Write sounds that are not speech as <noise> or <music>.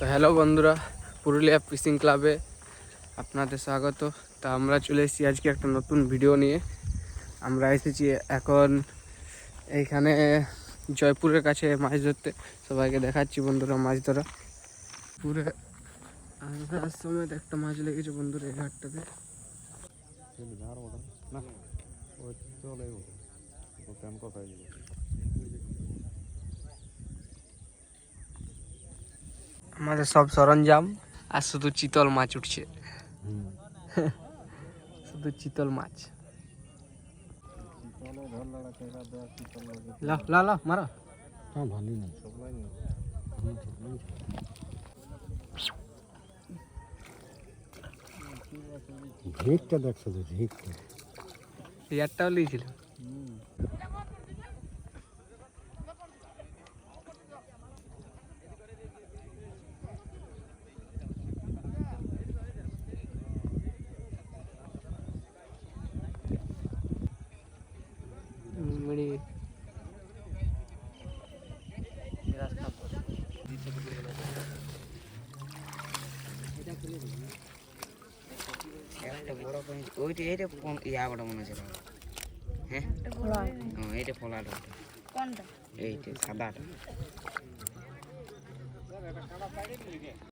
তো হ্যালো বন্ধুরা, পুরুলিয়া ফিশিং ক্লাবে আপনাদের স্বাগত। তা আমরা চলে এসেছি আজকে একটা নতুন ভিডিও নিয়ে। আমরা এসেছি এখন এইখানে জয়পুরের কাছে মাছ ধরতে। সবাইকে দেখাচ্ছি বন্ধুরা মাছ ধরা। পুরে আসার সময় একটা মাছ লেগেছে বন্ধুরা এই ঘাটটাতে। আমাদের সব সরঞ্জাম। আর শুধু চিতল মাছ উঠছে। <laughs> শুধু চিতল মাছ। লা লা লা মারা। ঝিকটা দেখছ তো ইয়ারটাও লিয়েছিল মিড়ি একটা বড় ওইটা এইটা কোন- ইয়া বড় মনে হচ্ছে হ্যাঁ? হ্যাঁ এইটা ফলাটা এইটা সাদাটা।